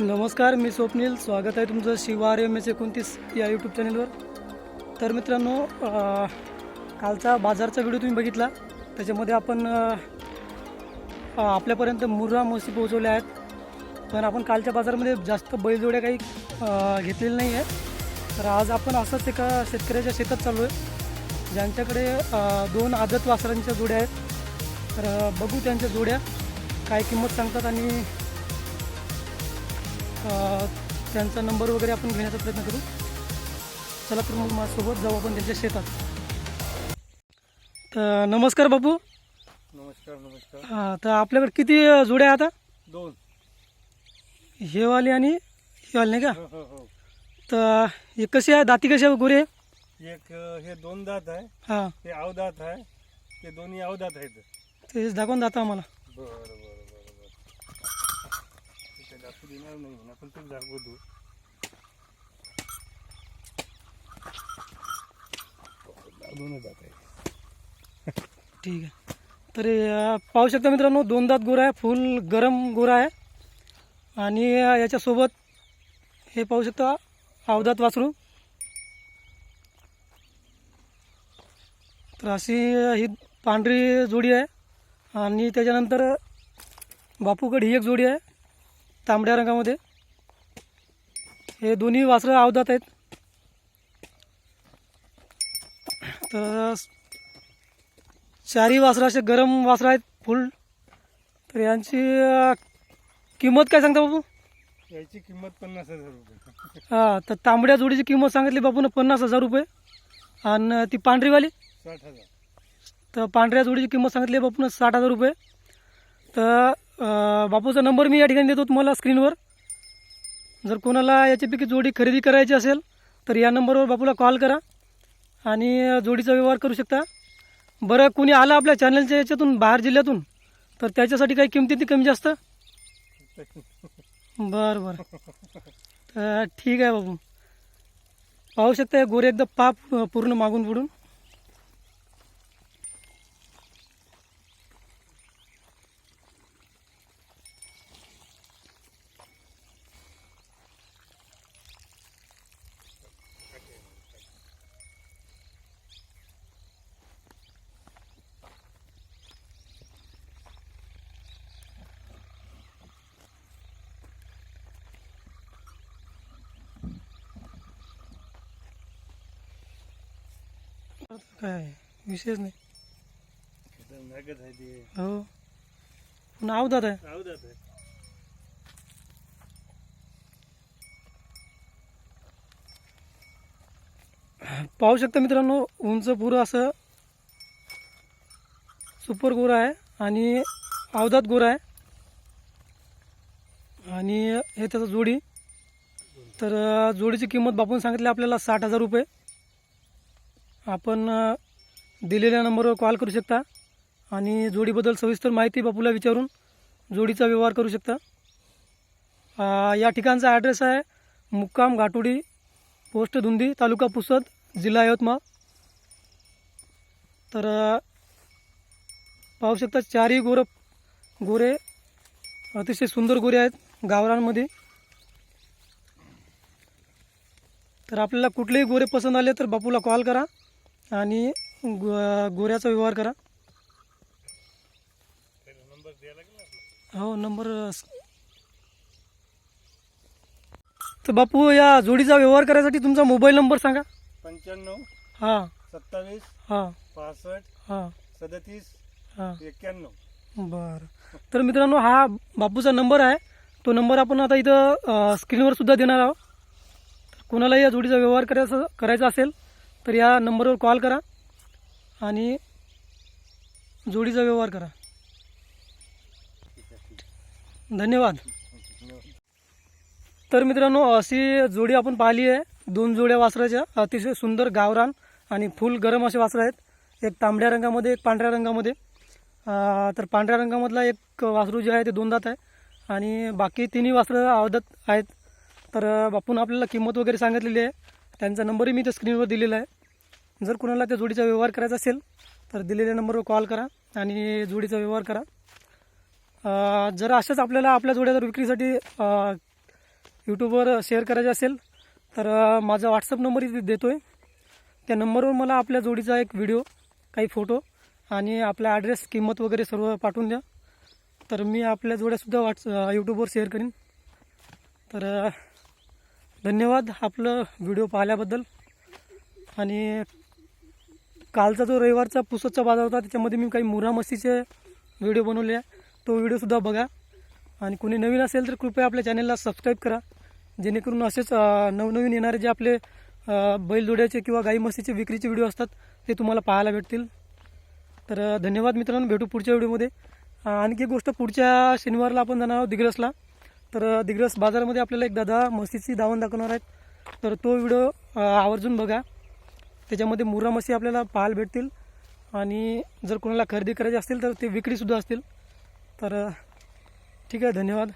नमस्कार मी स्वप्नील. स्वागत आहे तुमचं शिवार एम एस एकोणतीस या यूट्यूब चॅनलवर तर मित्रांनो कालचा बाजारचा व्हिडिओ तुम्ही बघितला. त्याच्यामध्ये आपण आपल्यापर्यंत मुर्रा म्हशी पोहोचवल्या आहेत. पण आपण कालच्या बाजारामध्ये जास्त बैलजोड्या काही घेतलेल्या नाही आहे तर आज आपण असंच एका शेतकऱ्याच्या शेतात चालू आहे ज्यांच्याकडे दोन आदत वासरांच्या जोड्या आहेत. तर बघू त्यांच्या जोड्या. काय किंमत सांगतात आणि त्यांचा नंबर वगैरे आपण घेण्याचा प्रयत्न करू. चला तर मग माझ्यासोबत जाऊ आपण त्यांच्या शेतात. तर नमस्कार बापू. नमस्कार नमस्कार. हा, तर आपल्याकडे किती जोड्या आहे आता? दोन. हे वाली आणि हे वाली नाही का? हो हो हो. तर हे कसे आहे दाती कसे आहे गोरे? एक हे दोन दात आहे. हां. हे अवदात आहे. ते दोन्ही अवदात आहेत. ते दाखवून जाता आम्हाला. बरं. देणार नाही म्हणा पण तू तू आहे. ठीक आहे. तर पाहू शकता मित्रांनो दोन दात गोरा आहे फुल गरम गोरा आहे. आणि याच्यासोबत हे पाहू शकता अवदात वासरू. तर अशी ही पांढरी जोडी आहे. आणि त्याच्यानंतर बापूकड ही एक जोडी आहे. तांबड्या रंगामध्ये. हे दोन्ही वासरं अवदात आहेत. तर चारही वासरं असे गरम वासरं आहेत फुल. तर यांची किंमत काय सांगता बाबू याची किंमत पन्नास हजार रुपये. हां तर तांबड्या जोडीची किंमत सांगितली बापूनं पन्नास हजार रुपये. आणि ती पांढरीवाली? साठ हजार. तर पांढऱ्या जोडीची किंमत सांगितली बापूनं साठ हजार रुपये. तर बापूचा नंबर मी या ठिकाणी देतो तुम्हाला स्क्रीनवर. जर कोणाला याच्यापैकी जोडी खरेदी करायची असेल तर या नंबरवर बापूला कॉल करा आणि जोडीचा व्यवहार करू शकता. बरं कोणी आलं आपल्या चॅनलच्या याच्यातून बाहेर जिल्ह्यातून तर त्याच्यासाठी काही किमती ती कमी जास्त? बरं बरं. तर ठीक आहे बाबू पाहू शकता गोरे एकदम पाप पूर्ण मागून पुढून काय? विशेष नाही. खतरनाकच आहे ते. हो. पुन्हा अवधात आहे. पाहू शकता मित्रांनो उंच पुरं असं सुपर गोरा आहे आणि अवधात गोरा आहे. आणि हे त्याचं जोडी. तर जोडीची किंमत बापून सांगितली आपल्याला साठ हजार रुपये. आपण दिलेल्या नंबरवर कॉल करू शकता आणि जोडीबद्दल सविस्तर माहिती बापूला विचारून जोडीचा व्यवहार करू शकता. या ठिकाणचा ॲड्रेस आहे मुक्काम घाटोडी पोस्ट धुंदी तालुका पुसद जिल्हा यवतमाळ. तर पाहू शकता चारही गोरं गोरे अतिशय सुंदर गोरे आहेत गावरांमध्ये तर आपल्याला कुठलेही गोरे पसंत आले तर बापूला कॉल करा. आणि गो गोऱ्याचा व्यवहार करा. हो नंबर तर बापू या जोडीचा व्यवहार करायसाठी तुमचा मोबाईल नंबर सांगा. पंच्याण्णव हां. सत्तावीस हां. पासष्ट हां. सदतीस हां. एक्क्याण्णव. बरं. तर मित्रांनो हा बापूचा नंबर आहे. तो नंबर आपण आता इथं स्क्रीनवर सुद्धा देणार आहोत. तर कोणाला या जोडीचा व्यवहार करायचा करायचा असेल तर या नंबरवर कॉल करा आणि जोडीचा व्यवहार करा. धन्यवाद. तर मित्रांनो अशी जोडी आपण पाहिली आहे. दोन जोड्या वासराच्या. अतिशय सुंदर गावरान आणि फुल गरम असे वासरं आहेत. एक तांबड्या रंगामध्ये एक पांढऱ्या रंगामध्ये. तर पांढऱ्या रंगामधला एक वासरू जे आहे ते दोन दात आहे. आणि बाकी तिन्ही वासरं अवदत आहेत. तर बापून आपल्याला किंमत वगैरे सांगितलेली आहे. त्यांचा नंबरही मी त्या स्क्रीनवर दिलेला आहे. जर कुणाला त्या जोडीचा व्यवहार करायचा असेल तर दिलेल्या नंबरवर कॉल करा आणि जोडीचा व्यवहार करा. जर अशाच आपल्याला आपल्या जोड्या जर विक्रीसाठी यूट्यूबवर शेअर करायचे असेल तर माझा व्हॉट्सअप नंबर इथे देतो आहे त्या नंबरवर मला आपल्या जोडीचा एक व्हिडिओ काही फोटो आणि आपला ॲड्रेस किंमत वगैरे सर्व पाठवून द्या. तर मी आपल्या जोड्यासुद्धा व्हॉट्स यूट्यूबवर शेअर करीन. तर धन्यवाद आपलं व्हिडिओ पाहिल्याबद्दल. आणि कालचा जो रविवारचा पुसदचा बाजार होता त्याच्यामध्ये मी काही मुरा मस्तीचे व्हिडिओ बनवले आहे. तो व्हिडिओसुद्धा बघा. आणि कोणी नवीन असेल तर कृपया आपल्या चॅनलला सबस्क्राईब करा. जेणेकरून असेच नवनवीन येणारे जे आपले अ, बैलजोड्याचे किंवा गाई म्हशीचे विक्रीचे व्हिडिओ असतात ते तुम्हाला पाहायला भेटतील. तर धन्यवाद मित्रांनो. भेटू पुढच्या व्हिडिओमध्ये. आणखी एक गोष्ट पुढच्या शनिवारला आपण जाणार आहोत दिग्रसला. तर दिग्रस बाजारामध्ये आपल्याला एक दादा म्हशीची दावण दाखवणार आहेत. तर तो व्हिडिओ आवर्जून बघा. त्याच्यामध्ये मुरा म्हशी आपल्याला पाहायला भेटतील. आणि जर कोणाला खरेदी करायची असतील तर ते विक्रीसुद्धा असतील. तर ठीक आहे धन्यवाद.